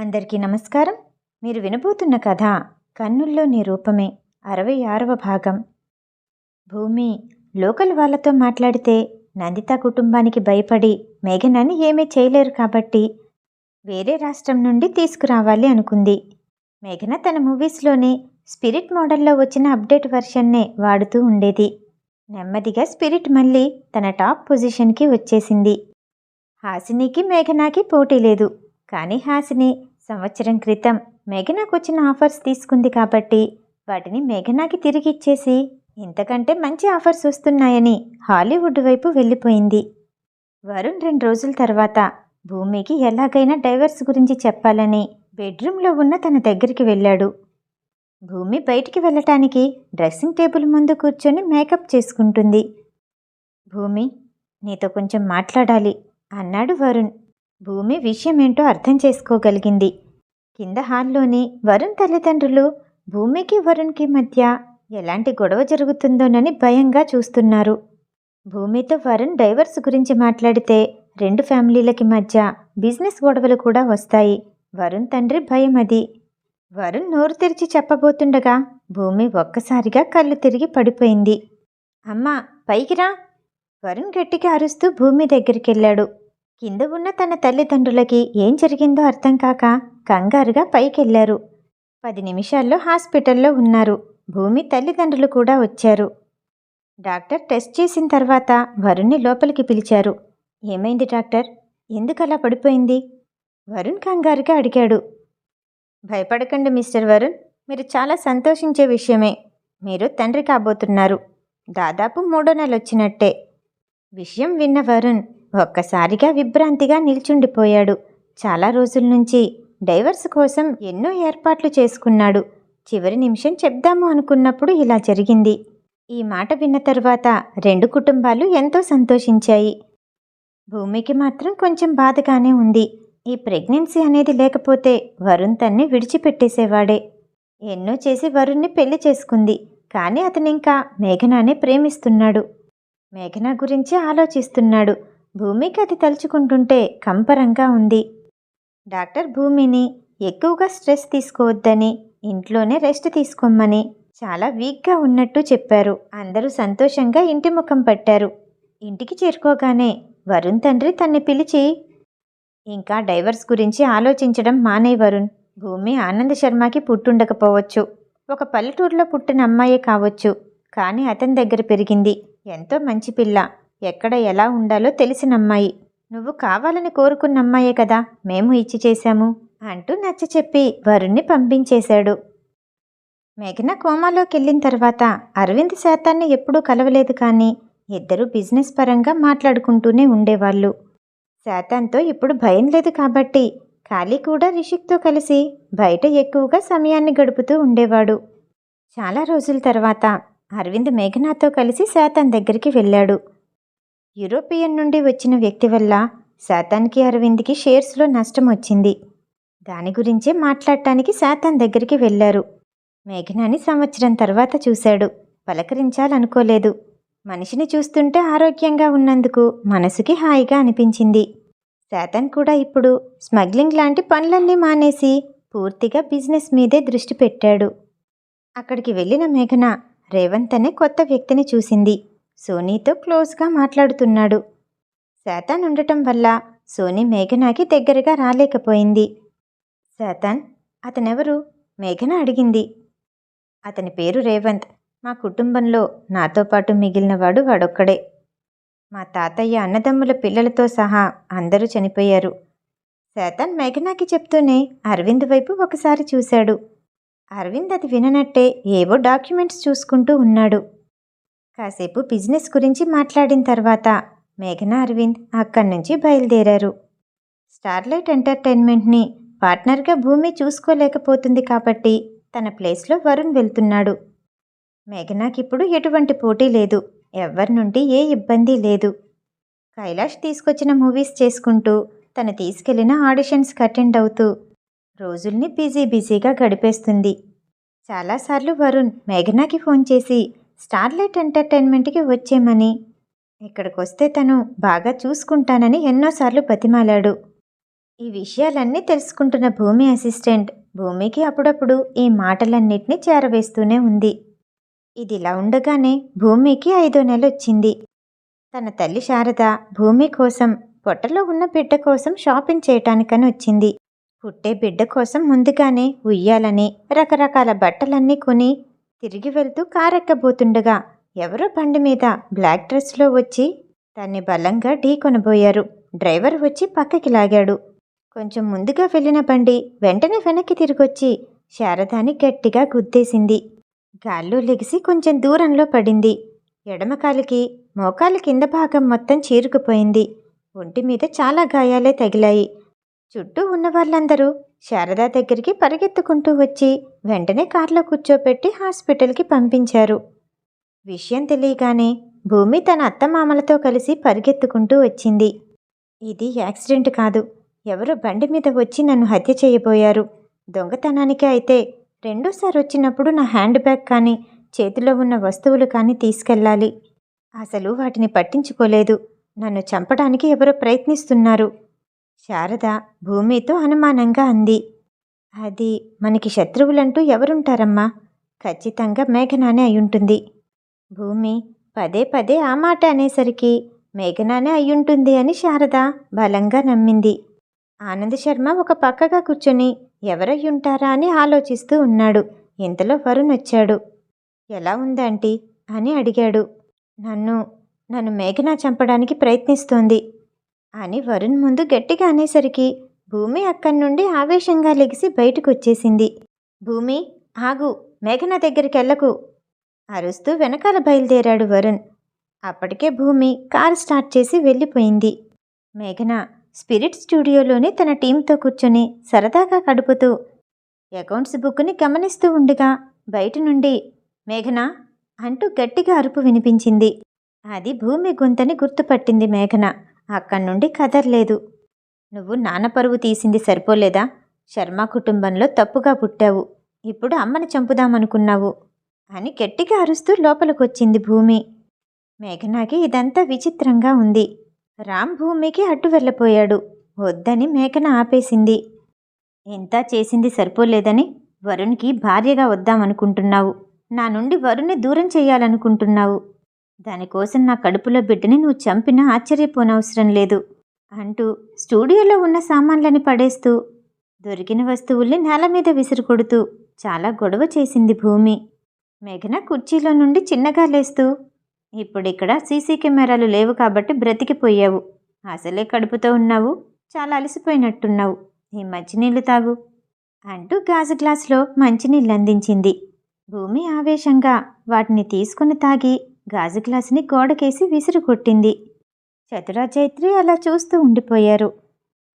అందరికీ నమస్కారం. మీరు వినబోతున్న కథ కన్నుల్లో నీ రూపమే అరవై ఆరవ భాగం. భూమి లోకల్ వాళ్ళతో మాట్లాడితే నందిత కుటుంబానికి భయపడి మేఘనాన్ని ఏమీ చేయలేరు కాబట్టి వేరే రాష్ట్రం నుండి తీసుకురావాలి అనుకుంది. మేఘన తన మూవీస్లోనే స్పిరిట్ మోడల్లో వచ్చిన అప్డేట్ వెర్షన్నే వాడుతూ ఉండేది. నెమ్మదిగా స్పిరిట్ మళ్ళీ తన టాప్ పొజిషన్కి వచ్చేసింది. హాసినికి మేఘనాకి పోటీ లేదు. కానీ హాసిని సంవత్సరం క్రితం మేఘనాకు వచ్చిన ఆఫర్స్ తీసుకుంది కాబట్టి వాటిని మేఘనాకి తిరిగి ఇచ్చేసి ఇంతకంటే మంచి ఆఫర్స్ వస్తున్నాయని హాలీవుడ్ వైపు వెళ్ళిపోయింది. వరుణ్ రెండు రోజుల తర్వాత భూమికి ఎలాగైనా డైవర్స్ గురించి చెప్పాలని బెడ్రూమ్లో ఉన్న తన దగ్గరికి వెళ్ళాడు. భూమి బయటికి వెళ్ళటానికి డ్రెస్సింగ్ టేబుల్ ముందు కూర్చొని మేకప్ చేసుకుంటుంది. భూమి నీతో కొంచెం మాట్లాడాలి అన్నాడు వరుణ్. భూమి విషయం ఏంటో అర్థం చేసుకోగలిగింది. కింద హాల్లోని వరుణ్ తల్లిదండ్రులు భూమికి వరుణ్కి మధ్య ఎలాంటి గొడవ జరుగుతుందోనని భయంగా చూస్తున్నారు. భూమితో వరుణ్ డైవర్స్ గురించి మాట్లాడితే రెండు ఫ్యామిలీలకి మధ్య బిజినెస్ గొడవలు కూడా వస్తాయి. వరుణ్ తండ్రి భయం అది. వరుణ్ నోరు తెరిచి చెప్పబోతుండగా భూమి ఒక్కసారిగా కళ్ళు తిరిగి పడిపోయింది. అమ్మా పైకిరా వరుణ్ గట్టిగా అరుస్తూ భూమి దగ్గరికెళ్ళాడు. కింద ఉన్న తన తల్లిదండ్రులకి ఏం జరిగిందో అర్థం కాక కంగారుగా పైకెళ్ళారు. పది నిమిషాల్లో హాస్పిటల్లో ఉన్నారు. భూమి తల్లిదండ్రులు కూడా వచ్చారు. డాక్టర్ టెస్ట్ చేసిన తర్వాత వరుణ్ణి లోపలికి పిలిచారు. ఏమైంది డాక్టర్? ఎందుకలా పడిపోయింది? వరుణ్ కంగారుగా అడిగాడు. భయపడకండి మిస్టర్ వరుణ్. మీరు చాలా సంతోషించే విషయమే. మీరు తండ్రి కాబోతున్నారు. దాదాపు మూడో నెల వచ్చినట్టే. విషయం విన్న వరుణ్ ఒక్కసారిగా విభ్రాంతిగా నిల్చుండిపోయాడు. చాలా రోజుల నుంచి డైవర్స్ కోసం ఎన్నో ఏర్పాట్లు చేసుకున్నాడు. చివరి నిమిషం చెప్దాము అనుకున్నప్పుడు ఇలా జరిగింది. ఈ మాట విన్న తర్వాత రెండు కుటుంబాలు ఎంతో సంతోషించాయి. భూమికి మాత్రం కొంచెం బాధగానే ఉంది. ఈ ప్రెగ్నెన్సీ అనేది లేకపోతే వరుణ్ తన్ని విడిచిపెట్టేసేవాడే. ఎన్నో చేసి వరుణ్ణి పెళ్ళి చేసుకుంది. కానీ అతనింకా మేఘనానే ప్రేమిస్తున్నాడు. మేఘన గురించి ఆలోచిస్తున్నాడు. భూమికి అది తలుచుకుంటుంటే కంపరంగా ఉంది. డాక్టర్ భూమిని ఎక్కువగా స్ట్రెస్ తీసుకోవద్దని ఇంట్లోనే రెస్ట్ తీసుకోమని చాలా వీక్గా ఉన్నట్టు చెప్పారు. అందరూ సంతోషంగా ఇంటి ముఖం పట్టారు. ఇంటికి చేరుకోగానే వరుణ్ తండ్రి తన్ని పిలిచి ఇంకా డైవర్స్ గురించి ఆలోచించడం మానే వరుణ్. భూమి ఆనంద్ శర్మకి పుట్టుండకపోవచ్చు. ఒక పల్లెటూరులో పుట్టిన అమ్మాయే కావచ్చు. కానీ అతని దగ్గర పెరిగింది. ఎంతో మంచి పిల్ల. ఎక్కడ ఎలా ఉండాలో తెలిసిన అమ్మాయి. నువ్వు కావాలని కోరుకున్న అమ్మాయే కదా మేము ఇచ్చి చేశాము అంటూ నచ్చ చెప్పి వరుణ్ణి పంపించేశాడు. మేఘన కోమాలోకి వెళ్ళిన తర్వాత అరవింద్ శాతాన్ని ఎప్పుడూ కలవలేదు కానీ ఇద్దరు బిజినెస్ పరంగా మాట్లాడుకుంటూనే ఉండేవాళ్ళు. శాతాన్తో ఇప్పుడు భయం లేదు కాబట్టి ఖాళీ కూడా రిషిక్తో కలిసి బయట ఎక్కువగా సమయాన్ని గడుపుతూ ఉండేవాడు. చాలా రోజుల తర్వాత అరవింద్ మేఘనాతో కలిసి శాతాన్ దగ్గరికి వెళ్ళాడు. యూరోపియన్ నుండి వచ్చిన వ్యక్తి వల్ల శాతానికి అరవింద్కి షేర్స్లో నష్టం వచ్చింది. దాని గురించే మాట్లాడటానికి శాతాన్ దగ్గరికి వెళ్ళారు. మేఘనాని సంవత్సరం తర్వాత చూశాడు. పలకరించాలనుకోలేదు. మనిషిని చూస్తుంటే ఆరోగ్యంగా ఉన్నందుకు మనసుకి హాయిగా అనిపించింది. శాతన్ కూడా ఇప్పుడు స్మగ్లింగ్ లాంటి పనులన్నీ మానేసి పూర్తిగా బిజినెస్ మీదే దృష్టి పెట్టాడు. అక్కడికి వెళ్ళిన మేఘన రేవంత్ అనే కొత్త వ్యక్తిని చూసింది. సోనీతో క్లోజ్గా మాట్లాడుతున్నాడు. శాతాన్ ఉండటం వల్ల సోనీ మేఘనాకి దగ్గరగా రాలేకపోయింది. శాతాన్ అతనెవరు? మేఘన అడిగింది. అతని పేరు రేవంత్. మా కుటుంబంలో నాతో పాటు మిగిలినవాడు వాడొక్కడే. మా తాతయ్య అన్నదమ్ముల పిల్లలతో సహా అందరూ చనిపోయారు. శాతాన్ మేఘనాకి చెప్తూనే అరవింద్ వైపు ఒకసారి చూశాడు. అరవింద్ అది విననట్టే ఏవో డాక్యుమెంట్స్ చూసుకుంటూ ఉన్నాడు. కాసేపు బిజినెస్ గురించి మాట్లాడిన తర్వాత మేఘన అరవింద్ అక్కడి నుంచి బయలుదేరారు. స్టార్లైట్ ఎంటర్టైన్మెంట్ని పార్ట్నర్గా భూమి చూసుకోలేకపోతుంది కాబట్టి తన ప్లేస్లో వరుణ్ వెళ్తున్నాడు. మేఘనాకిప్పుడు ఎటువంటి పోటీ లేదు. ఎవ్వరి నుండి ఏ ఇబ్బంది లేదు. కైలాష్ తీసుకొచ్చిన మూవీస్ చేసుకుంటూ తను తీసుకెళ్ళిన ఆడిషన్స్కి అటెండ్ అవుతూ రోజుల్ని బిజీ బిజీగా గడిపేస్తుంది. చాలాసార్లు వరుణ్ మేఘనాకి ఫోన్ చేసి స్టార్లైట్ ఎంటర్టైన్మెంట్కి వచ్చేమని ఇక్కడికి వస్తే తను బాగా చూసుకుంటానని ఎన్నోసార్లు బతిమాలాడు. ఈ విషయాలన్నీ తెలుసుకుంటున్న భూమి అసిస్టెంట్ భూమికి అప్పుడప్పుడు ఈ మాటలన్నిటినీ చేరవేస్తూనే ఉంది. ఇదిలా ఉండగానే భూమికి ఐదో నెల వచ్చింది తన తల్లి శారద భూమి కోసం పొట్టలో ఉన్న బిడ్డ కోసం షాపింగ్ చేయటానికని వచ్చింది. పుట్టే బిడ్డ కోసం ముందుగానే ఉయ్యాలని రకరకాల బట్టలన్నీ కొని తిరిగి వెళ్తూ కారెక్కబోతుండగా ఎవరో బండి మీద బ్లాక్ డ్రెస్లో వచ్చి దాన్ని బలంగా ఢీ కొనబోయారు. డ్రైవర్ వచ్చి పక్కకి లాగాడు. కొంచెం ముందుగా వెళ్ళిన బండి వెంటనే వెనక్కి తిరిగొచ్చి శారదాని గట్టిగా గుద్దేసింది. గాల్లో లెగిసి కొంచెం దూరంలో పడింది. ఎడమకాలికి మోకాలి కింద భాగం మొత్తం చీరుకుపోయింది. ఒంటి మీద చాలా గాయాలే తగిలాయి. చుట్టూ ఉన్న వాళ్ళందరూ శారదా దగ్గరికి పరిగెత్తుకుంటూ వచ్చి వెంటనే కార్లో కూర్చోపెట్టి హాస్పిటల్కి పంపించారు. విషయం తెలియగానే భూమి తన అత్తమామలతో కలిసి పరిగెత్తుకుంటూ వచ్చింది. ఇది యాక్సిడెంట్ కాదు. ఎవరో బండి మీద వచ్చి నన్ను హత్య చేయబోయారు. దొంగతనానికి అయితే రెండోసారి వచ్చినప్పుడు నా హ్యాండ్ బ్యాగ్ కానీ చేతిలో ఉన్న వస్తువులు కానీ తీసుకెళ్ళాలి. అసలు వాటిని పట్టించుకోలేదు. నన్ను చంపడానికి ఎవరో ప్రయత్నిస్తున్నారు. శారద భూమితో అనుమానంగా అంది. అది మనకి శత్రువులంటూ ఎవరుంటారమ్మా? ఖచ్చితంగా మేఘనానే అయ్యుంటుంది. భూమి పదే పదే ఆ మాట అనేసరికి మేఘనానే అయ్యుంటుంది అని శారద బలంగా నమ్మింది. ఆనంద్ శర్మ ఒక పక్కగా కూర్చొని ఎవరయ్యుంటారా అని ఆలోచిస్తూ ఉన్నాడు. ఇంతలో వరుణ్ వచ్చాడు. ఎలా ఉందంటీ అని అడిగాడు. నన్ను నన్ను మేఘన చంపడానికి ప్రయత్నిస్తోంది. అని వరుణ్ ముందు గట్టిగా అనేసరికి భూమి అక్కడి నుండి ఆవేశంగా లెగిసి బయటకు వచ్చేసింది భూమి ఆగు మేఘన దగ్గరికి వెళ్ళకు అరుస్తూ వెనకాల బయలుదేరాడు వరుణ్. అప్పటికే భూమి కారు స్టార్ట్ చేసి వెళ్ళిపోయింది. మేఘన స్పిరిట్ స్టూడియోలోనే తన టీంతో కూర్చొని సరదాగా గడుపుతూ అకౌంట్స్ బుక్ని గమనిస్తూ ఉండగా బయట నుండి మేఘన అంటూ గట్టిగా అరుపు వినిపించింది. అది భూమి గొంతని గుర్తుపట్టింది మేఘన. అక్కడి నుండి కదర్లేదు. నువ్వు నాన్న పరువు తీసింది సరిపోలేదా? శర్మ కుటుంబంలో తప్పుగా పుట్టావు. ఇప్పుడు అమ్మని చంపుదామనుకున్నావు అని గట్టిగా అరుస్తూ లోపలికొచ్చింది భూమి. మేఘనాకి ఇదంతా విచిత్రంగా ఉంది. రామ్ భూమికి అడ్డు వెళ్ళపోయాడు. వద్దని మేఘన ఆపేసింది. ఎంత చేసింది సరిపోలేదని వరుణ్కి భార్యగా వద్దామనుకుంటున్నావు. నా నుండి వరుణ్ణి దూరం చేయాలనుకుంటున్నావు. దానికోసం నా కడుపులో బిడ్డని నువ్వు చంపినా ఆశ్చర్యపోనవసరం లేదు అంటూ స్టూడియోలో ఉన్న సామాన్లని పడేస్తూ దొరికిన వస్తువుల్ని నేల మీద విసురుకొడుతూ చాలా గొడవ చేసింది భూమి. మేఘన కుర్చీలో నుండి చిన్నగా లేస్తూ ఇప్పుడిక్కడ సీసీ కెమెరాలు లేవు కాబట్టి బ్రతికిపోయావు. అసలే కడుపుతో ఉన్నావు. చాలా అలసిపోయినట్టున్నావు. ఈ మంచినీళ్ళు తాగు అంటూ గాజు గ్లాసులో మంచినీళ్ళు అందించింది. భూమి ఆవేశంగా వాటిని తీసుకుని తాగి గాజు గ్లాసుని గోడకేసి విసిరి కొట్టింది చతురాచైత్రి అలా చూస్తూ ఉండిపోయారు.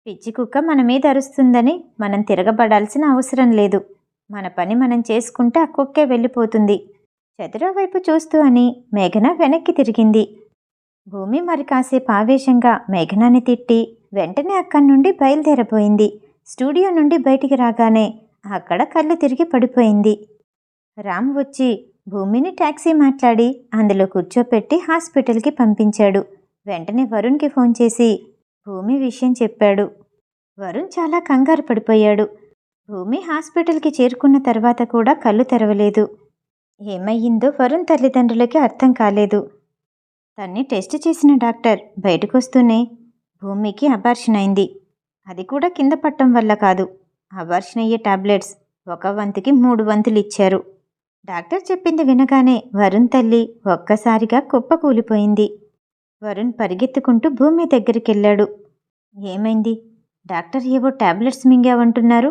పిచ్చి కుక్క మన మీద అరుస్తుందని మనం తిరగబడాల్సిన అవసరం లేదు. మన పని మనం చేసుకుంటే ఆ కుక్కే వెళ్ళిపోతుంది. చతురా వైపు చూస్తూ అని మేఘన వెనక్కి తిరిగింది. భూమి మరి కాసేపు ఆవేశంగా మేఘనాన్ని తిట్టి వెంటనే అక్కడి నుండి బయలుదేరబోయింది. స్టూడియో నుండి బయటికి రాగానే అక్కడ కళ్ళు తిరిగి పడిపోయింది. రామ్ వచ్చి భూమిని టాక్సీ మాట్లాడి అందులో కూర్చోపెట్టి హాస్పిటల్కి పంపించాడు. వెంటనే వరుణ్కి ఫోన్ చేసి భూమి విషయం చెప్పాడు. వరుణ్ చాలా కంగారు పడిపోయాడు. భూమి హాస్పిటల్కి చేరుకున్న తర్వాత కూడా కళ్ళు తెరవలేదు. ఏమయ్యిందో వరుణ్ తల్లిదండ్రులకి అర్థం కాలేదు. తన్ని టెస్ట్ చేసిన డాక్టర్ బయటకొస్తూనే భూమికి అబార్షన్ అయింది. అది కూడా కింద పట్టం వల్ల కాదు. అబార్షన్ అయ్యే టాబ్లెట్స్ ఒక వంతుకి మూడు వంతులు ఇచ్చారు డాక్టర్ చెప్పింది వినగానే వరుణ్ తల్లి ఒక్కసారిగా కుప్పకూలిపోయింది వరుణ్ పరిగెత్తుకుంటూ భూమి దగ్గరికి వెళ్ళాడు ఏమైంది? డాక్టర్ ఏవో టాబ్లెట్స్ మింగావంటున్నారు.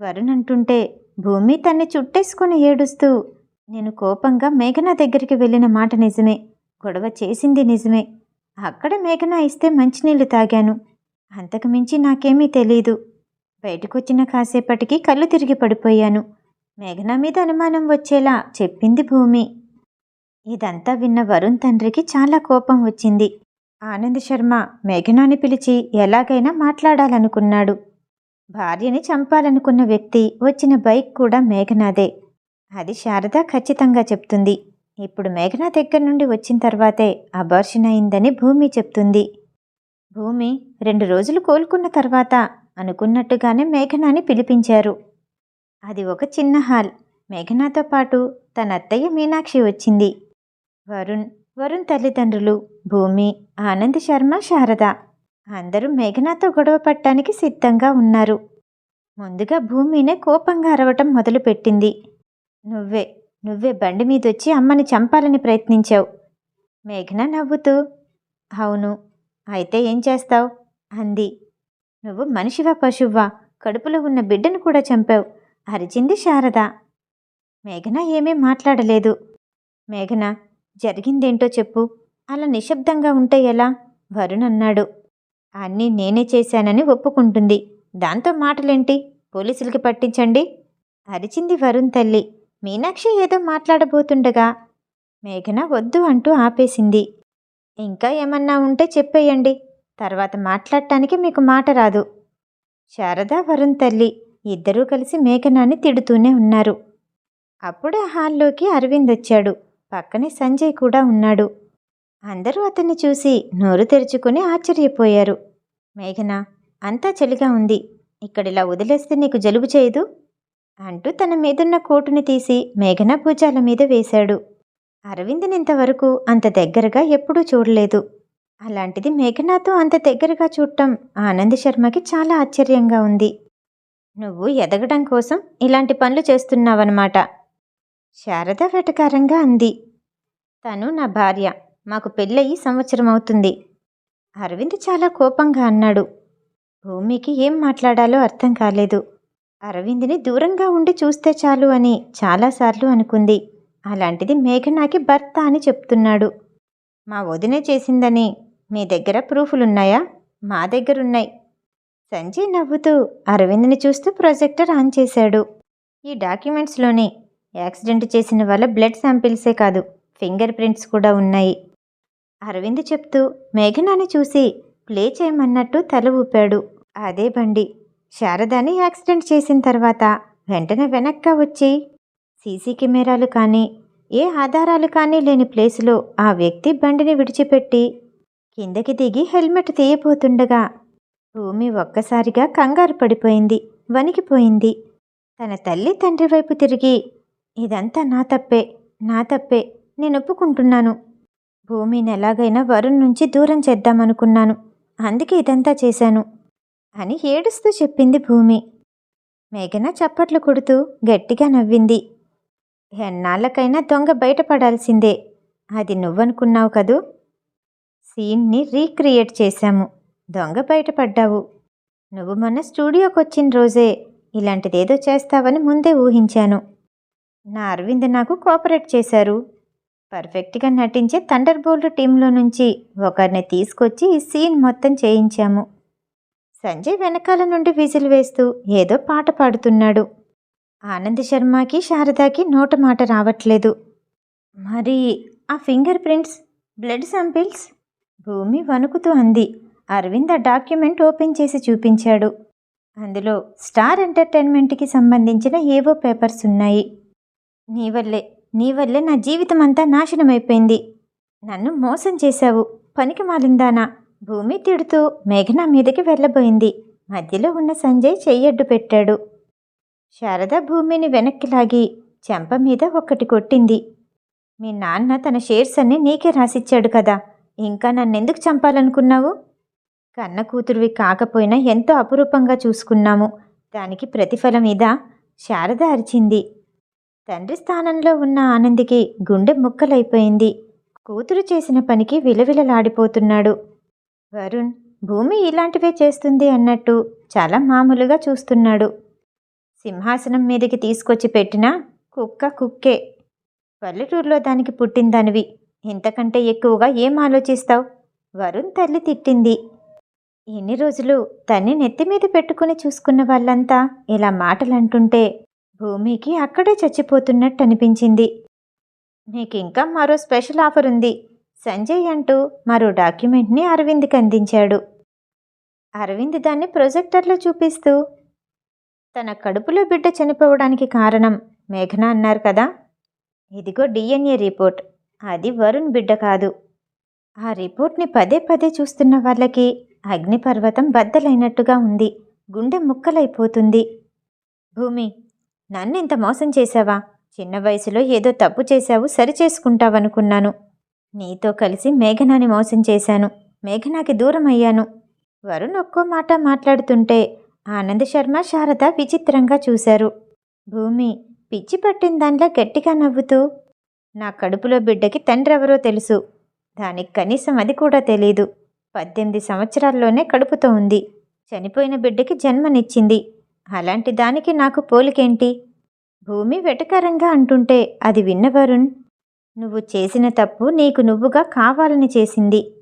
వరుణ్ అంటుంటే భూమి తన్ని చుట్టేసుకుని ఏడుస్తూ నేను కోపంగా మేఘన దగ్గరికి వెళ్ళిన మాట నిజమే గొడవ చేసింది నిజమే. అక్కడ మేఘన ఇస్తే మంచినీళ్ళు తాగాను. అంతకు మించి నాకేమీ తెలీదు. బయటకొచ్చిన కాసేపటికి కళ్ళు తిరిగి పడిపోయాను. మేఘన మీద అనుమానం వచ్చేలా చెప్పింది భూమి. ఇదంతా విన్న వరుణ్ తండ్రికి చాలా కోపం వచ్చింది. ఆనంద్ శర్మ మేఘనాని పిలిచి ఎలాగైనా మాట్లాడాలనుకున్నాడు. భార్యని చంపాలనుకున్న వ్యక్తి వచ్చిన బైక్ కూడా మేఘనాదే. అది శారద ఖచ్చితంగా చెప్తుంది. ఇప్పుడు మేఘనా దగ్గర నుండి వచ్చిన తర్వాతే అబార్షన్ అయిందని భూమి చెప్తుంది. భూమి రెండు రోజులు కోలుకున్న తర్వాత అనుకున్నట్టుగానే మేఘనాని పిలిపించారు. అది ఒక చిన్న హాల్. మేఘనాతో పాటు తన అత్తయ్య మీనాక్షి వచ్చింది. వరుణ్ వరుణ్ తల్లిదండ్రులు భూమి ఆనంద్ శర్మ శారద. అందరూ మేఘనాతో గొడవ పట్టడానికి సిద్ధంగా ఉన్నారు. ముందుగా భూమినే కోపంగా అరవటం మొదలుపెట్టింది. నువ్వే నువ్వే బండి మీదొచ్చి అమ్మని చంపాలని ప్రయత్నించావు. మేఘన నవ్వుతూ అవును. అయితే ఏం చేస్తావు? అంది. నువ్వు మనిషివా పశువ్వా? కడుపులో ఉన్న బిడ్డను కూడా చంపావు. అరిచింది శారద. మేఘన ఏమీ మాట్లాడలేదు. మేఘన జరిగిందేంటో చెప్పు. అలా నిశ్శబ్దంగా ఉంటే ఎలా? వరుణ్ అన్నాడు. అన్నీ నేనే చేశానని ఒప్పుకుంటుంది. దాంతో మాటలేంటి? పోలీసులకి పట్టించండి. అరిచింది వరుణ్ తల్లి. మీనాక్షి ఏదో మాట్లాడబోతుండగా మేఘన వద్దు అంటూ ఆపేసింది. ఇంకా ఏమన్నా ఉంటే చెప్పేయండి. తర్వాత మాట్లాడటానికి మీకు మాట రాదు. శారదా వరుణ్ తల్లి. ఇద్దరూ కలిసి మేఘనాన్ని తిడుతూనే ఉన్నారు. అప్పుడే హాల్లోకి అరవింద్ వచ్చాడు. పక్కనే సంజయ్ కూడా ఉన్నాడు. అందరూ అతన్ని చూసి నోరు తెరుచుకుని ఆశ్చర్యపోయారు. మేఘన అంతా చలిగా ఉంది. ఇక్కడిలా వదిలేస్తే నీకు జలుబు చేయదు? అంటూ తన మీదున్న కోటుని తీసి మేఘన భుజాల మీద వేశాడు. అరవింద్ని ఇంతవరకు అంత దగ్గరగా ఎప్పుడూ చూడలేదు. అలాంటిది మేఘనాతో అంత దగ్గరగా చూడటం ఆనంద్ శర్మకి చాలా ఆశ్చర్యంగా ఉంది. నువ్వు ఎదగడం కోసం ఇలాంటి పనులు చేస్తున్నావన్నమాట. శారద వెటకారంగా అంది. తను నా భార్య. మాకు పెళ్ళయి సంవత్సరం అవుతుంది. అరవింద్ చాలా కోపంగా అన్నాడు. భూమికి ఏం మాట్లాడాలో అర్థం కాలేదు. అరవింద్ని దూరంగా ఉండి చూస్తే చాలు అని చాలాసార్లు అనుకుంది. అలాంటిది మేఘనాకి భర్త అని చెప్తున్నాడు. మా వదినే చేసిందని మీ దగ్గర ప్రూఫులున్నాయా? మా దగ్గరున్నాయి. సంజయ్ నవ్వుతూ అరవింద్ని చూస్తూ ప్రొజెక్టర్ ఆన్ చేశాడు. ఈ డాక్యుమెంట్స్లోని యాక్సిడెంట్ చేసిన వాళ్ళ బ్లడ్ శాంపిల్సే కాదు ఫింగర్ ప్రింట్స్ కూడా ఉన్నాయి. అరవింద్ చెప్తూ మేఘనాని చూసి ప్లే చేయమన్నట్టు తల ఊపాడు. అదే బండి. శారదాని యాక్సిడెంట్ చేసిన తర్వాత వెంటనే వెనక్కా వచ్చి సీసీ కెమెరాలు కానీ ఏ ఆధారాలు కానీ లేని ప్లేసులో ఆ వ్యక్తి బండిని విడిచిపెట్టి కిందకి దిగి హెల్మెట్ తీయబోతుండగా భూమి ఒక్కసారిగా కంగారు పడిపోయింది వణికిపోయింది. తన తల్లి తండ్రి వైపు తిరిగి ఇదంతా నా తప్పే నా తప్పే నేను ఒప్పుకుంటున్నాను భూమిని ఎలాగైనా వరుణ్ నుంచి దూరం చేద్దామనుకున్నాను అందుకే ఇదంతా చేశాను అని ఏడుస్తూ చెప్పింది భూమి. మేఘన చప్పట్లు కొడుతూ గట్టిగా నవ్వింది. ఎన్నాళ్ళకైనా దొంగ బయటపడాల్సిందే అది నువ్వనుకున్నావు కదూ? సీన్ని రీక్రియేట్ చేశాము. దొంగ బయటపడ్డావు నువ్వు మొన్న స్టూడియోకి వచ్చిన రోజే ఇలాంటిదేదో చేస్తావని ముందే ఊహించాను. నా అరవింద్ నాకు కోఆపరేట్ చేశారు. పర్ఫెక్ట్గా నటించే థండర్ బోల్డ్ టీంలో నుంచి ఒకరిని తీసుకొచ్చి ఈ సీన్ మొత్తం చేయించాము. సంజయ్ వెనకాల నుండి విజిల్ వేస్తూ ఏదో పాట పాడుతున్నాడు. ఆనంద్ శర్మకి శారదాకి నోట మాట రావట్లేదు. మరి ఆ ఫింగర్ ప్రింట్స్ బ్లడ్ శాంపిల్స్ భూమి వణుకుతూ అంది. అరవింద్ ఆ డాక్యుమెంట్ ఓపెన్ చేసి చూపించాడు. అందులో స్టార్ ఎంటర్టైన్మెంట్కి సంబంధించిన ఏవో పేపర్స్ ఉన్నాయి. నీ వల్లే నీ వల్లే నా జీవితం అంతా నాశనమైపోయింది నన్ను మోసం చేశావు. పనికి మాలిందానా? భూమి తిడుతూ మేఘన మీదకి వెళ్ళబోయింది. మధ్యలో ఉన్న సంజయ్ చెయ్యడ్డు పెట్టాడు. శారద భూమిని వెనక్కి లాగి చెంప మీద ఒక్కటి కొట్టింది. మీ నాన్న తన షేర్స్ అన్ని నీకే రాసిచ్చాడు కదా. ఇంకా నన్నెందుకు చంపాలనుకున్నావు? కన్న కూతురువి కాకపోయినా ఎంతో అపురూపంగా చూసుకున్నాము. దానికి ప్రతిఫలం ఇదా శారద అరిచింది. తండ్రి స్థానంలో ఉన్న ఆనందికి గుండె ముక్కలైపోయింది. కూతురు చేసిన పనికి విలవిలలాడిపోతున్నాడు. వరుణ్ భూమి ఇలాంటివే చేస్తుంది అన్నట్టు చాలా మామూలుగా చూస్తున్నాడు. సింహాసనం మీదకి తీసుకొచ్చి పెట్టినా కుక్క కుక్కే. పల్లెటూరులో దానికి పుట్టిందనివి. ఇంతకంటే ఎక్కువగా ఏం ఆలోచిస్తావు? వరుణ్ తల్లి తిట్టింది. ఎన్ని రోజులు తన్ని నెత్తి మీద పెట్టుకుని చూసుకున్న వాళ్ళంతా ఇలా మాటలంటుంటే భూమికి అక్కడే చచ్చిపోతున్నట్టు అనిపించింది నీకు ఇంకా మరో స్పెషల్ ఆఫర్ ఉంది సంజయ్ అంటూ మరో డాక్యుమెంట్ని అరవింద్కి అందించాడు. అరవింద్ దాన్ని ప్రొజెక్టర్లో చూపిస్తూ తన కడుపులో బిడ్డ చనిపోవడానికి కారణం మేఘన అన్నారు కదా? ఇదిగో డిఎన్ఏ రిపోర్ట్. అది వరుణ్ బిడ్డ కాదు. ఆ రిపోర్ట్ని పదే పదే చూస్తున్న వాళ్ళకి అగ్నిపర్వతం బద్దలైనట్టుగా ఉంది. గుండె ముక్కలైపోతుంది. భూమి నన్నింత మోసం చేశావా? చిన్న వయసులో ఏదో తప్పు చేశావు సరిచేసుకుంటావనుకున్నాను. నీతో కలిసి మేఘనాని మోసం చేశాను. మేఘనాకి దూరం అయ్యాను వరుణ్ ఒక్కో మాట మాట్లాడుతుంటే ఆనంద్ శర్మ శారద విచిత్రంగా చూశారు. భూమి పిచ్చి పట్టిన దాంట్లో గట్టిగా నవ్వుతూ నా కడుపులో బిడ్డకి తండ్రి ఎవరో తెలుసు. దానికి కనీసం అది కూడా తెలీదు. పద్దెనిమిది సంవత్సరాల్లోనే కడుపుతో ఉంది. చనిపోయిన బిడ్డకి జన్మనిచ్చింది. అలాంటి దానికి నాకు పోలికేంటి? భూమి వెటకారంగా అంటుంటే అది విన్న వరుణ్ నువ్వు చేసిన తప్పు నీకు నువ్వుగా కావాలని చేసింది.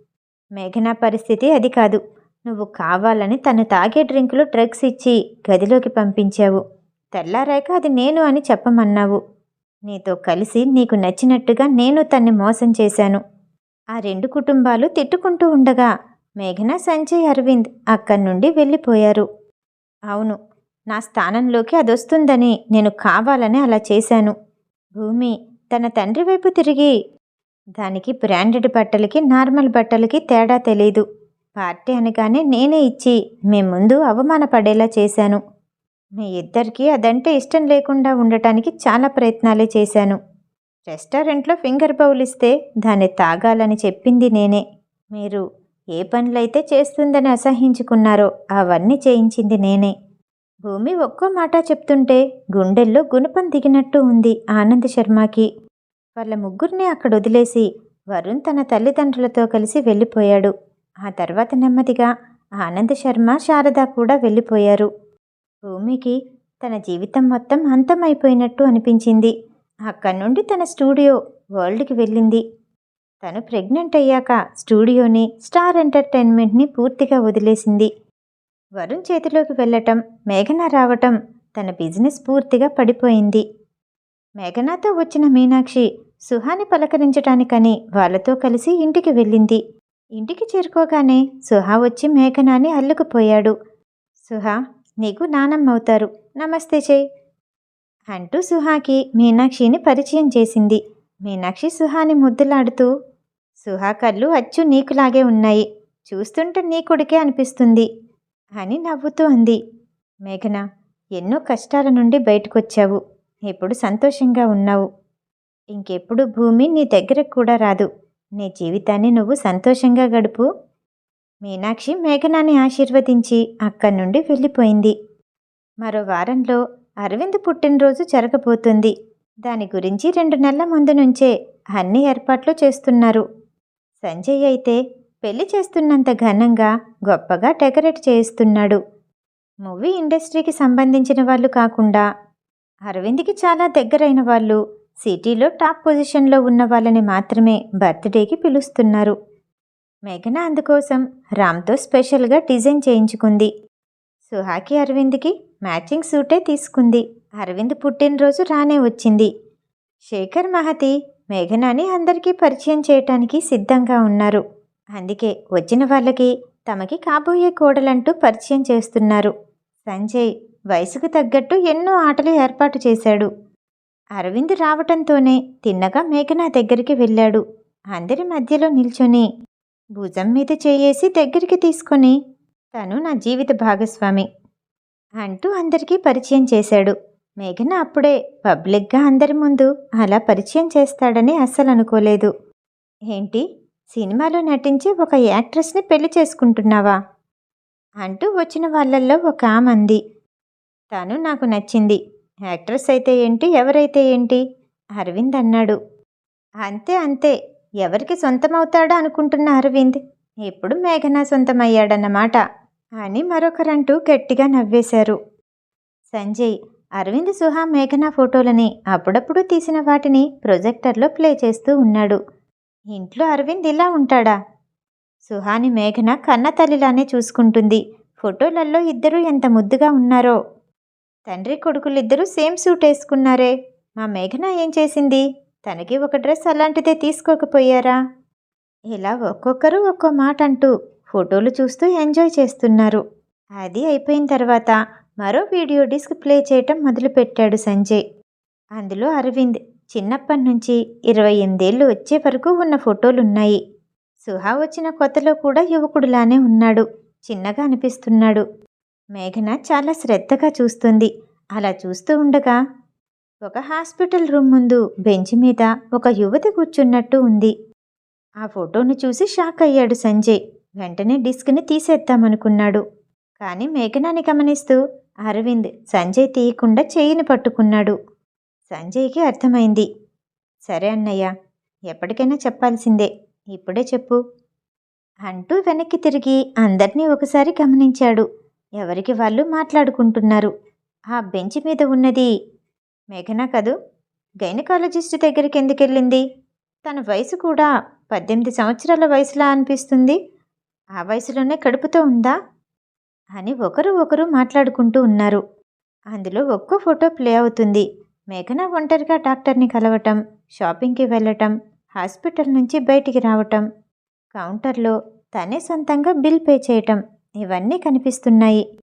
మేఘనా పరిస్థితి అది కాదు. నువ్వు కావాలని తను తాగే డ్రింకులో డ్రగ్స్ ఇచ్చి గదిలోకి పంపించావు. తెల్లారాక అది నేను అని చెప్పమన్నావు. నీతో కలిసి నీకు నచ్చినట్టుగా నేను తన్ని మోసం చేశాను. ఆ రెండు కుటుంబాలు తిట్టుకుంటూ ఉండగా మేఘన సంజయ్ అరవింద్ అక్కడి నుండి వెళ్ళిపోయారు. అవును నా స్థానంలోకి అదొస్తుందని నేను కావాలని అలా చేశాను. భూమి తన తండ్రి వైపు తిరిగి. దానికి బ్రాండెడ్ బట్టలకి నార్మల్ బట్టలకి తేడా తెలీదు. పార్టీ అనగానే నేనే ఇచ్చి మీ ముందు అవమానపడేలా చేశాను. మీ ఇద్దరికీ అదంటే ఇష్టం లేకుండా ఉండటానికి చాలా ప్రయత్నాలే చేశాను. రెస్టారెంట్లో ఫింగర్ బౌల్ ఇస్తే దాన్ని తాగాలని చెప్పింది నేనే. మీరు ఏ పనులైతే చేస్తుందని అసహించుకున్నారో అవన్నీ చేయించింది నేనే. భూమి ఒక్కో మాట చెప్తుంటే గుండెల్లో గుణపం దిగినట్టు ఉంది ఆనంద్ శర్మకి. వాళ్ళ ముగ్గురిని అక్కడ వదిలేసి వరుణ్ తన తల్లిదండ్రులతో కలిసి వెళ్ళిపోయాడు. ఆ తర్వాత నెమ్మదిగా ఆనంద్ శర్మ శారద కూడా వెళ్ళిపోయారు. భూమికి తన జీవితం మొత్తం అంతమైపోయినట్టు అనిపించింది. అక్కడి నుండి తన స్టూడియో వరల్డ్కి వెళ్ళింది. తను ప్రెగ్నెంట్ అయ్యాక స్టూడియోని స్టార్ ఎంటర్టైన్మెంట్ని పూర్తిగా వదిలేసింది. వరుణ్ చేతిలోకి వెళ్ళటం మేఘన రావటం తన బిజినెస్ పూర్తిగా పడిపోయింది. మేఘనాతో వచ్చిన మీనాక్షి సుహాని పలకరించటానికని వాళ్ళతో కలిసి ఇంటికి వెళ్ళింది. ఇంటికి చేరుకోగానే సుహా వచ్చి మేఘనాని అల్లుకుపోయాడు. సుహా నీకు నానమ్మవుతారు. నమస్తే చేయి. అంటూ సుహాకి మీనాక్షిని పరిచయం చేసింది. మీనాక్షి సుహాని ముద్దులాడుతూ సుహా కళ్ళు అచ్చు నీకులాగే ఉన్నాయి. చూస్తుంటే నీ కొడుకే అనిపిస్తుంది అని నవ్వుతూ అంది. మేఘన ఎన్నో కష్టాల నుండి బయటకొచ్చావు. ఇప్పుడు సంతోషంగా ఉన్నావు. ఇంకెప్పుడు భూమి నీ దగ్గరకు కూడా రాదు. నీ జీవితాన్ని నువ్వు సంతోషంగా గడుపు మీనాక్షి మేఘనాన్ని ఆశీర్వదించి అక్కడి నుండి వెళ్ళిపోయింది. మరో వారంలో అరవింద్ పుట్టినరోజు జరగబోతుంది. దాని గురించి రెండు నెలల ముందు నుంచే అన్ని ఏర్పాట్లు చేస్తున్నారు. సంజయ్ అయితే పెళ్ళి చేస్తున్నంత ఘనంగా గొప్పగా డెకరేట్ చేయిస్తున్నాడు. మూవీ ఇండస్ట్రీకి సంబంధించిన వాళ్ళు కాకుండా అరవింద్కి చాలా దగ్గరైన వాళ్ళు సిటీలో టాప్ పొజిషన్లో ఉన్న వాళ్ళని మాత్రమే బర్త్డేకి పిలుస్తున్నారు. మేఘన అందుకోసం రామ్తో స్పెషల్గా డిజైన్ చేయించుకుంది. సుహాకి అరవింద్కి మ్యాచింగ్ సూటే తీసుకుంది. అరవింద్ పుట్టినరోజు రానే వచ్చింది. శేఖర్ మహతి మేఘనాని అందరికీ పరిచయం చేయటానికి సిద్ధంగా ఉన్నారు. అందుకే వచ్చిన వాళ్ళకి తమకి కాబోయే కోడలంటూ పరిచయం చేస్తున్నారు. సంజయ్ వయసుకు తగ్గట్టు ఎన్నో ఆటలు ఏర్పాటు చేశాడు. అరవింద్ రావటంతోనే తిన్నగా మేఘనా దగ్గరికి వెళ్ళాడు. అందరి మధ్యలో నిల్చొని భుజం మీద చేయేసి దగ్గరికి తీసుకొని తను నా జీవిత భాగస్వామి. అంటూ అందరికీ పరిచయం చేశాడు. మేఘన అప్పుడే పబ్లిక్గా అందరి ముందు అలా పరిచయం చేస్తాడని అస్సలు అనుకోలేదు. ఏంటి? సినిమాలో నటించి ఒక యాక్ట్రెస్ని పెళ్ళి చేసుకుంటున్నావా? అంటూ వచ్చిన వాళ్ళల్లో ఒక ఆమె అంది. తను నాకు నచ్చింది. యాక్ట్రెస్ అయితే ఏంటి? ఎవరైతే ఏంటి? అరవింద్ అన్నాడు. అంతే అంతే. ఎవరికి సొంతమవుతాడో అనుకుంటున్న అరవింద్? ఇప్పుడు మేఘన సొంతమయ్యాడన్నమాట. అని మరొకరంటూ గట్టిగా నవ్వేశారు. సంజయ్ అరవింద్ సుహా మేఘన ఫోటోలని అప్పుడప్పుడు తీసిన వాటిని ప్రొజెక్టర్లో ప్లే చేస్తూ ఉన్నాడు. ఇంట్లో అరవింద్ ఇలా ఉంటాడా? సుహాని మేఘన కన్న తల్లిలానే చూసుకుంటుంది. ఫోటోలలో ఇద్దరూ ఎంత ముద్దుగా ఉన్నారో. తండ్రి కొడుకులిద్దరూ సేమ్ సూట్ వేసుకున్నారే. మా మేఘన ఏం చేసింది? తనకి ఒక డ్రెస్ అలాంటిదే తీసుకోకపోయారా? ఇలా ఒక్కొక్కరు ఒక్కో మాట అంటూ ఫోటోలు చూస్తూ ఎంజాయ్ చేస్తున్నారు. అది అయిపోయిన తర్వాత మరో వీడియో డిస్క్ ప్లే చేయటం మొదలుపెట్టాడు సంజయ్. అందులో అరవింద్ చిన్నప్పటి నుంచి ఇరవై ఎనిమిదేళ్ళు వచ్చే వరకు ఉన్న ఫోటోలున్నాయి. సుహా వచ్చిన కొత్తలో కూడా యువకుడులానే ఉన్నాడు చిన్నగా అనిపిస్తున్నాడు. మేఘన చాలా శ్రద్ధగా చూస్తుంది. అలా చూస్తూ ఉండగా ఒక హాస్పిటల్ రూమ్ ముందు బెంచ్ మీద ఒక యువతి కూర్చున్నట్టు ఉంది. ఆ ఫోటోను చూసి షాక్ అయ్యాడు సంజయ్. వెంటనే డిస్క్ని తీసేద్దామనుకున్నాడు కానీ మేఘనాని గమనిస్తూ అరవింద్ సంజయ్ తీయకుండా చేయిని పట్టుకున్నాడు. సంజయ్కి అర్థమైంది. సరే అన్నయ్య ఎప్పటికైనా చెప్పాల్సిందే. ఇప్పుడే చెప్పు. అంటూ వెనక్కి తిరిగి అందరినీ ఒకసారి గమనించాడు. ఎవరికి వాళ్ళు మాట్లాడుకుంటున్నారు. ఆ బెంచ్ మీద ఉన్నది మేఘనా కదూ? గైనకాలజిస్ట్ దగ్గరికి ఎందుకెళ్ళింది తన వయసు కూడా పద్దెనిమిది సంవత్సరాల వయసులా అనిపిస్తుంది. ఆ వయసులోనే కడుపుతో ఉందా? అని ఒకరు ఒకరు మాట్లాడుకుంటూ ఉన్నారు. అందులో ఒక్కో ఫోటో ప్లే అవుతుంది. మేఘన ఒంటరిగా డాక్టర్ని కలవటం షాపింగ్కి వెళ్ళటం హాస్పిటల్ నుంచి బయటికి రావటం కౌంటర్లో తనే సొంతంగా బిల్ పే చేయటం ఇవన్నీ కనిపిస్తున్నాయి.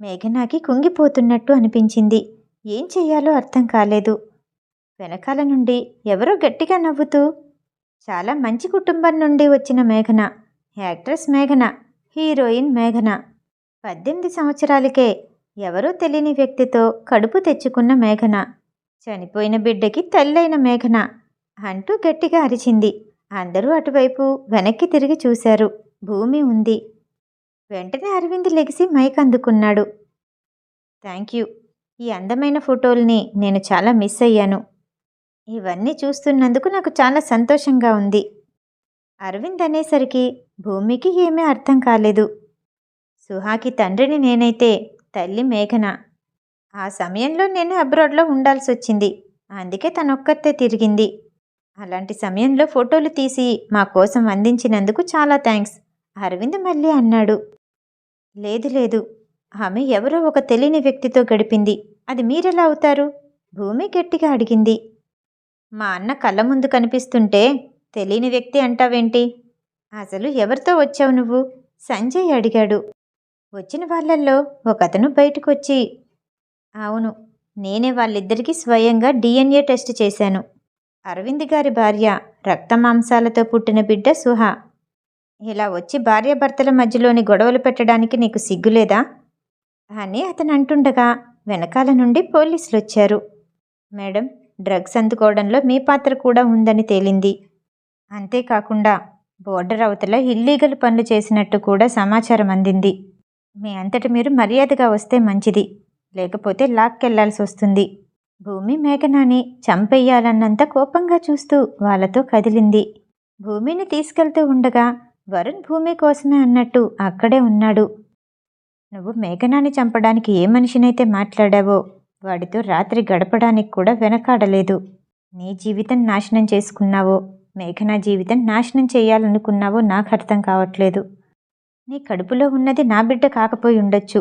మేఘనాకి కుంగిపోతున్నట్టు అనిపించింది. ఏం చెయ్యాలో అర్థం కాలేదు. వెనకాల నుండి ఎవరో గట్టిగా నవ్వుతూ చాలా మంచి కుటుంబం నుండి వచ్చిన మేఘన. యాక్ట్రెస్ మేఘన హీరోయిన్ మేఘన. పద్దెనిమిది సంవత్సరాలకే ఎవరో తెలియని వ్యక్తితో కడుపు తెచ్చుకున్న మేఘన. చనిపోయిన బిడ్డకి తల్లైన మేఘన అంటూ గట్టిగా అరిచింది. అందరూ అటువైపు వెనక్కి తిరిగి చూశారు. భూమి ఉంది. వెంటనే అరవింద్ లెగిసి మైక్ అందుకున్నాడు. Thank you. ఈ అందమైన ఫోటోల్ని నేను చాలా మిస్ అయ్యాను. ఇవన్నీ చూస్తున్నందుకు నాకు చాలా సంతోషంగా ఉంది. అరవింద్ అనేసరికి భూమికి ఏమీ అర్థం కాలేదు. సుహాకి తండ్రిని నేనైతే తల్లి మేఘన. ఆ సమయంలో నేను అబ్రాడ్లో ఉండాల్సి వచ్చింది అందుకే తనొక్కతే తిరిగింది. అలాంటి సమయంలో ఫోటోలు తీసి మా కోసం అందించినందుకు చాలా థ్యాంక్స్ అరవింద్ మళ్ళీ అన్నాడు. లేదు లేదు. ఆమె ఎవరో ఒక తెలియని వ్యక్తితో గడిపింది. అది మీరెలా అవుతారు? భూమి గట్టిగా అడిగింది. మా అన్న కళ్ళ ముందు కనిపిస్తుంటే తెలియని వ్యక్తి అంటావేంటి? అసలు ఎవరితో వచ్చావు నువ్వు? సంజయ్ అడిగాడు. వచ్చిన వాళ్ళల్లో ఒకతను బయటకొచ్చి అవును నేనే వాళ్ళిద్దరికీ స్వయంగా డిఎన్ఏ టెస్ట్ చేశాను. అరవింద్ గారి భార్య రక్త మాంసాలతో పుట్టిన బిడ్డ సుహా. ఇలా వచ్చి భార్యాభర్తల మధ్యలోని గొడవలు పెట్టడానికి నీకు సిగ్గులేదా? అని అతను అంటుండగా వెనకాల నుండి పోలీసులు వచ్చారు మేడం డ్రగ్స్ అందుకోవడంలో మీ పాత్ర కూడా ఉందని తేలింది. అంతేకాకుండా బోర్డర్ అవతల ఇల్లీగల్ పనులు చేసినట్టు కూడా సమాచారం అందింది. మీ అంతటి మీరు మర్యాదగా వస్తే మంచిది. లేకపోతే లాక్కెళ్ళాల్సి వస్తుంది. భూమి మేఘనాని చంపెయ్యాలన్నంత కోపంగా చూస్తూ వాళ్ళతో కదిలింది. భూమిని తీసుకెళ్తూ ఉండగా వరుణ్ భూమి కోసమే అన్నట్టు అక్కడే ఉన్నాడు. నువ్వు మేఘనాని చంపడానికి ఏ మనిషినైతే మాట్లాడావో వాడితో రాత్రి గడపడానికి కూడా వెనకాడలేదు. నీ జీవితం నాశనం చేసుకున్నావో మేఘనా జీవితం నాశనం చేయాలనుకున్నావో నాకు అర్థం కావట్లేదు. నీ కడుపులో ఉన్నది నా బిడ్డ కాకపోయి ఉండొచ్చు.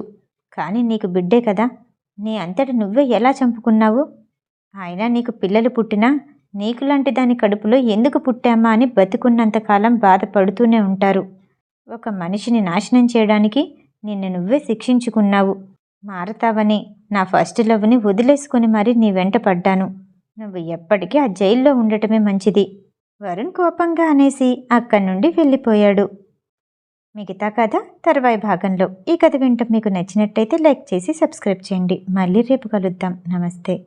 కానీ నీకు బిడ్డే కదా. నీ అంతట నువ్వే ఎలా చంపుకున్నావు? అయినా నీకు పిల్లలు పుట్టినా నీకులాంటి దాని కడుపులో ఎందుకు పుట్టామా అని బతుకున్నంతకాలం బాధపడుతూనే ఉంటారు. ఒక మనిషిని నాశనం చేయడానికి నిన్ను నువ్వే శిక్షించుకున్నావు. మారతావని నా ఫస్ట్ లవ్ని వదిలేసుకుని మరీ నీ వెంట పడ్డాను. నువ్వు ఎప్పటికీ ఆ జైల్లో ఉండటమే మంచిది. వరుణ్ కోపంగా అనేసి అక్కడి నుండి వెళ్ళిపోయాడు. మిగతా కథ తర్వాయి భాగంలో. ఈ కథ వింటూ మీకు నచ్చినట్టయితే లైక్ చేసి సబ్స్క్రైబ్ చేయండి. మళ్ళీ రేపు కలుద్దాం. నమస్తే.